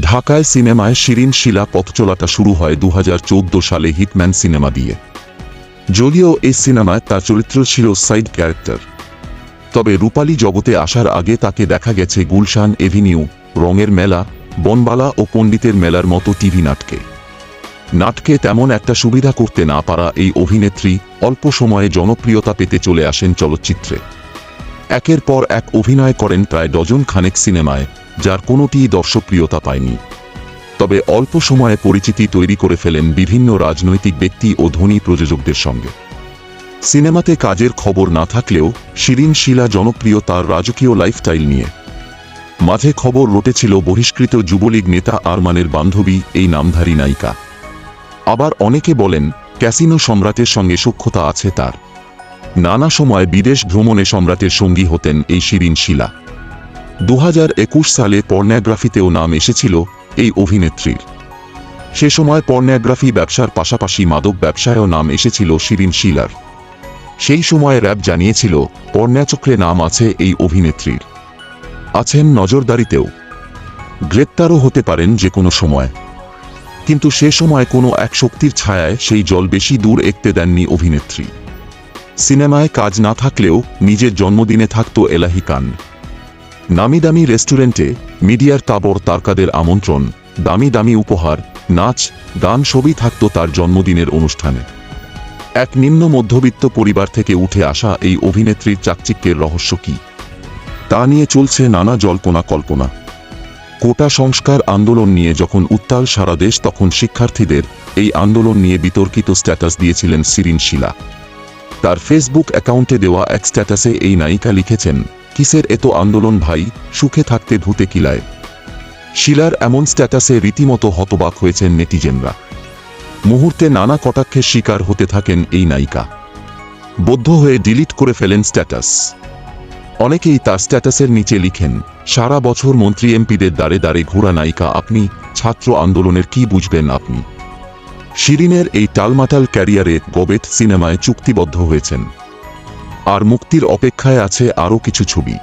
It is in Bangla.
ঢাকায় সিনেমায় শিরিন শিলা পথচলাটা শুরু হয় দু হাজার চৌদ্দ সালে হিটম্যান সিনেমা দিয়ে। যদিও এই সিনেমায় তার চরিত্র ছিল সাইড ক্যারেক্টার। তবে রূপালী জগতে আসার আগে তাকে দেখা গেছে গুলশান এভিনিউ, রঙের মেলা, বনবালা ও পণ্ডিতের মেলার মতো টিভি নাটকে। নাটকে তেমন একটা সুবিধা করতে না পারা এই অভিনেত্রী অল্প সময়ে জনপ্রিয়তা পেতে চলে আসেন চলচ্চিত্রে। একের পর এক অভিনয় করেন প্রায় ডজন খানেক সিনেমায়, যার কোনোটিই দর্শকপ্রিয়তা পায়নি। তবে অল্প সময়ে পরিচিতি তৈরি করে ফেলেন বিভিন্ন রাজনৈতিক ব্যক্তি ও ধনী প্রযোজকদের সঙ্গে। সিনেমাতে কাজের খবর না থাকলেও শিরিন শিলা জনপ্রিয় তার রাজকীয় লাইফস্টাইল নিয়ে। মাঝে খবর রটেছিল বহিষ্কৃত যুবলীগ নেতা আরমানের বান্ধবী, এই নামধারী নায়িকা। আবার অনেকে বলেন, ক্যাসিনো সম্রাটের সঙ্গে সূক্ষ্মতা আছে তার। নানা সময় বিদেশ ভ্রমণে সম্রাটের সঙ্গী হতেন এই শিরিন শিলা। দু হাজার একুশ সালে পর্নোগ্রাফিতেও নাম এসেছিল এই অভিনেত্রীর। সে সময় পর্নোগ্রাফি ব্যবসার পাশাপাশি মাদক ব্যবসায়ও নাম এসেছিল শিরিন শিলার। সেই সময় র্যাব জানিয়েছিল পর্ণাচক্রে নাম আছে এই অভিনেত্রীর। আছেন নজরদারিতেও। গ্রেপ্তারও হতে পারেন যে কোনো সময়। কিন্তু সে সময় কোনো এক শক্তির ছায়ায় সেই জল বেশি দূর একতে দেননি অভিনেত্রী। সিনেমায় কাজ না থাকলেও নিজের জন্মদিনে থাকত এলাহি কান। নামি দামি রেস্টুরেন্টে মিডিয়ার তাবর তারকাদের আমন্ত্রণ, দামি দামি উপহার, নাচ, গান সবই থাকত তার জন্মদিনের অনুষ্ঠানে। এক নিম্ন মধ্যবিত্ত পরিবার থেকে উঠে আসা এই অভিনেত্রীর চাকচিক্যের রহস্য কি? তা নিয়ে চলছে নানা জল্পনা কল্পনা। কোটা সংস্কার আন্দোলন নিয়ে যখন উত্তাল সারা দেশ, তখন শিক্ষার্থীদের এই আন্দোলন নিয়ে বিতর্কিত স্ট্যাটাস দিয়েছিলেন সিরিন শিলা। তার ফেসবুক অ্যাকাউন্টে দেওয়া এক স্ট্যাটাসে এই নায়িকা লিখেছেন, কিসের এত আন্দোলন ভাই, সুখে থাকতে ধুতে কিলায়? শিলার এমন স্ট্যাটাসে রীতিমতো হতবাক হয়েছেন নেটিজেনরা। মুহূর্তে নানা কটাক্ষের শিকার হতে থাকেন এই নায়িকা। বদ্ধ হয়ে ডিলিট করে ফেলেন স্ট্যাটাস। অনেকেই তার স্ট্যাটাসের নিচে লিখেন, সারা বছর মন্ত্রী এমপিদের দ্বারে দ্বারে ঘোরা নায়িকা, আপনি ছাত্র আন্দোলনের কি বুঝবেন আপনি? শিরিনের এই টালমাটাল ক্যারিয়ারে গোবেট সিনেমায় চুক্তিবদ্ধ হয়েছেন। আর মুক্তির অপেক্ষায় আছে আরও কিছু ছবি।